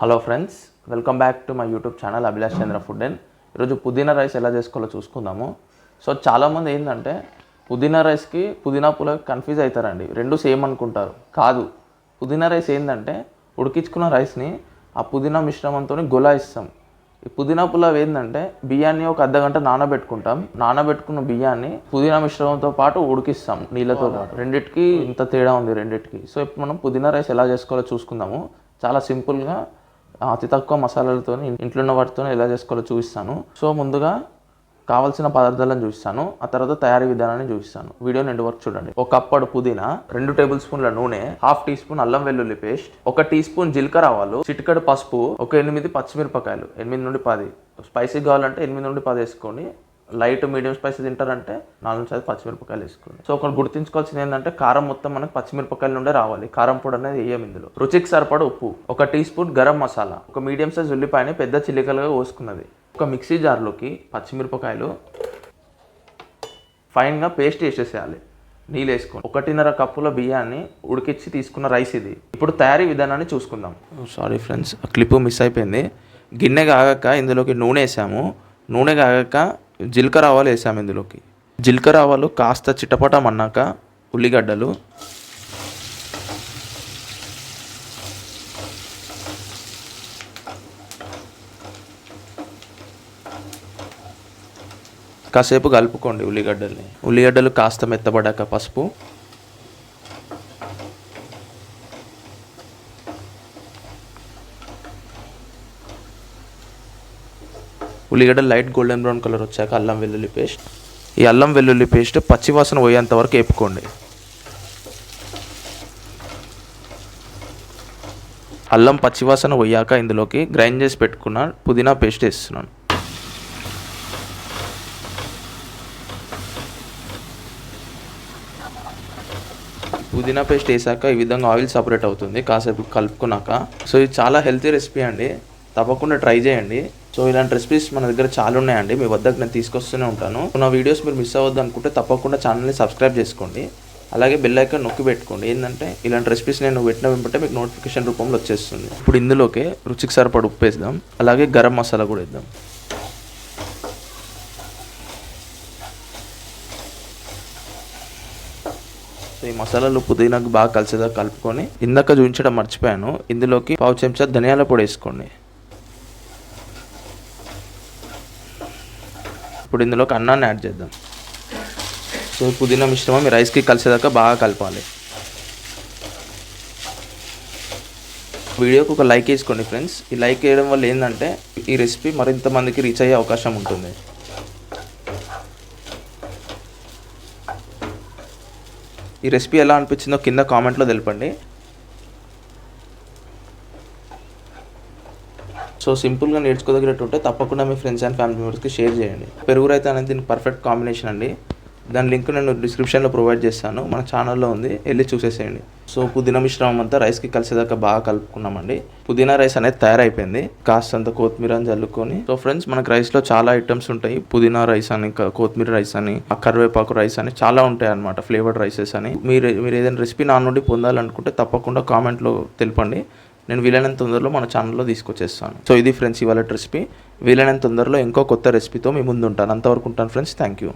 Hello friends welcome back to my YouTube channel Abhilash Chandra food and. ఈరోజు పుదీనా rice ఎలా చేసుకోవాలో చూసుకుందాము. సో చాలామంది ఏంటంటే పుదీనా రైస్కి పుదీనా పులావ్ కన్ఫ్యూజ్ అవుతారండి. రెండు సేమ్ అనుకుంటారు. కాదు పుదీనా రైస్ ఏంటంటే ఉడికించుకున్న రైస్ని ఆ పుదీనా మిశ్రమంతో గొలాయిస్తాం. ఈ పుదీనా పులావ్ ఏంటంటే బియ్యాన్ని ఒక అర్ధ గంట నానబెట్టుకుంటాం. నానబెట్టుకున్న బియ్యాన్ని పుదీనా మిశ్రమంతో పాటు ఉడికిస్తాం నీళ్ళతో పాటు. రెండిటికి ఇంత తేడా ఉంది రెండిటికి. సో ఇప్పుడు మనం పుదీనా రైస్ ఎలా చేసుకోవాలో చూసుకుందాము. చాలా సింపుల్గా అతి తక్కువ మసాలాలతో ఇంట్లో ఉన్న వాటితో ఎలా చేసుకోవాలో చూపిస్తాను. సో ముందుగా కావాల్సిన పదార్థాలను చూపిస్తాను. ఆ తర్వాత తయారీ విధానాన్ని చూపిస్తాను. వీడియో ఎండ్ వరకు చూడండి. ఒక కప్పడు పుదీనా రెండు టేబుల్ స్పూన్ల నూనె హాఫ్ టీ స్పూన్ అల్లం వెల్లుల్లి పేస్ట్ ఒక టీ స్పూన్ జీలకర్ర ఆవాలు చిటికడు పసుపు ఒక ఎనిమిది పచ్చిమిరపకాయలు ఎనిమిది నుండి పది. స్పైసీ కావాలంటే ఎనిమిది నుండి పది వేసుకోండి. లైట్ మీడియం స్పైసీ తింటారంటే నాలుగు సైజ్ పచ్చిమిరపకాయలు వేసుకోండి. సో ఒకటి గుర్తుంచుకోవాల్సింది ఏంటంటే కారం మొత్తం మనకు పచ్చిమిరపకాయల నుండే రావాలి. కారం పొడి అనేది వేయం ఇందులో. రుచికి సరిపడ ఉప్పు ఒక టీ స్పూన్ గరం మసాలా ఒక మీడియం సైజ్ ఉల్లిపాయని పెద్ద చిల్లికలుగా కోసుకున్నది. ఒక మిక్సీ జార్లోకి పచ్చిమిరపకాయలు ఫైన్గా పేస్ట్ వేసేసేయాలి నీళ్ళు వేసుకోండి. ఒకటిన్నర కప్పుల బియ్యాన్ని ఉడికిచ్చి తీసుకున్న రైస్ ఇది. ఇప్పుడు తయారీ విధానాన్ని చూసుకుందాం. Oh, sorry friends clip miss అయిపోయింది. గిన్నె కాగాక ఇందులోకి నూనె వేసాము. నూనె కాగాక జీలకర్ర ఆవాలు వేసాము ఇందులోకి. జీలకర్ర ఆవాలు కాస్త చిటపటం అన్నాక ఉల్లిగడ్డలు. కాసేపు కలుపుకోండి ఉల్లిగడ్డల్ని. ఉల్లిగడ్డలు కాస్త మెత్తబడ్డాక పసుపు. ఉల్లిగడ్డ లైట్ గోల్డెన్ బ్రౌన్ కలర్ వచ్చాక అల్లం వెల్లుల్లి పేస్ట్. ఈ అల్లం వెల్లుల్లి పేస్ట్ పచ్చివాసన పోయేంత వరకు వేపుకోండి. అల్లం పచ్చివాసన పోయాక ఇందులోకి గ్రైండ్ చేసి పెట్టుకున్న పుదీనా పేస్ట్ వేస్తున్నాను. పుదీనా పేస్ట్ వేసాక ఈ విధంగా ఆయిల్ సపరేట్ అవుతుంది కాసేపు కలుపుకున్నాక. సో ఇది చాలా హెల్తీ రెసిపీ అండి. తప్పకుండా ట్రై చేయండి. సో ఇలాంటి రెసిపీస్ మన దగ్గర చాలా ఉన్నాయండి. మీ వద్దకు నేను తీసుకొస్తూనే ఉంటాను. నా వీడియోస్ మీరు మిస్ అవ్వద్దు అనుకుంటే తప్పకుండా ఛానల్ని సబ్స్క్రైబ్ చేసుకోండి. అలాగే బెల్ ఐకాన్ నొక్కి పెట్టుకోండి. ఏంటంటే ఇలాంటి రెసిపీస్ నేను పెట్టిన వెంబటే మీకు నోటిఫికేషన్ రూపంలో వచ్చేస్తుంది. ఇప్పుడు ఇందులోకి రుచికి సరిపడి ఉప్పు వేద్దాం. అలాగే గరం మసాలా కూడా వేద్దాం. సో ఈ మసాలాలు పుదీనాకు బాగా కలిసేదా కలుపుకొని ఇందాక చూపించడం మర్చిపోయాను. ఇందులోకి పావు చెంచా ధనియాల పొడి వేసుకోండి. ఇప్పుడు ఇందులోకి అన్నాన్ని యాడ్ చేద్దాం. సో పుదీనా మిశ్రమం ఈ రైస్కి కలిసేదాకా బాగా కలపాలి. వీడియోకి ఒక లైక్ వేసుకోండి ఫ్రెండ్స్. ఈ లైక్ వేయడం వల్ల ఏంటంటే ఈ రెసిపీ మరింత మందికి రీచ్ అయ్యే అవకాశం ఉంటుంది. ఈ రెసిపీ ఎలా అనిపించిందో కింద కామెంట్లో తెలపండి. సో సింపుల్గా నేర్చుకోదగినట్టు ఉంటే తప్పకుండా మీ ఫ్రెండ్స్ అండ్ ఫ్యామిలీ మెంబర్స్కి షేర్ చేయండి. పెరుగు రైతా అనేది దీనికి పర్ఫెక్ట్ కాంబినేషన్ అండి. దాని లింక్ నేను డిస్క్రిప్షన్లో ప్రొవైడ్ చేస్తాను. మన ఛానల్లో ఉంది. వెళ్ళి చూసేసేయండి. సో పుదీనా మిశ్రమం అంతా రైస్కి కలిసేదాకా బాగా కలుపుకున్నామండి. పుదీనా రైస్ అనేది తయారైపోయింది. కాస్తంత కొత్తిమీర అని చల్లుకొని. సో ఫ్రెండ్స్ మనకు రైస్లో చాలా ఐటమ్స్ ఉంటాయి. పుదీనా రైస్ అని కొత్తిమీర రైస్ అని ఆ కరివేపాకు రైస్ అని చాలా ఉంటాయి అనమాట ఫ్లేవర్డ్ రైసెస్ అని. మీరు మీరు ఏదైనా రెసిపీ నా నుండి పొందాలనుకుంటే తప్పకుండా కామెంట్లో తెలపండి. నేను వీలైనంత తొందరలో మన ఛానల్లో తీసుకొచ్చేస్తాను. సో ఇది ఫ్రెండ్స్ ఇవాళ రెసిపీ వీలైనంత తొందరలో ఇంకో కొత్త రెసిపీతో మీ ముందు ఉంటాను అంతవరకు ఉంటాను ఫ్రెండ్స్ థ్యాంక్ యూ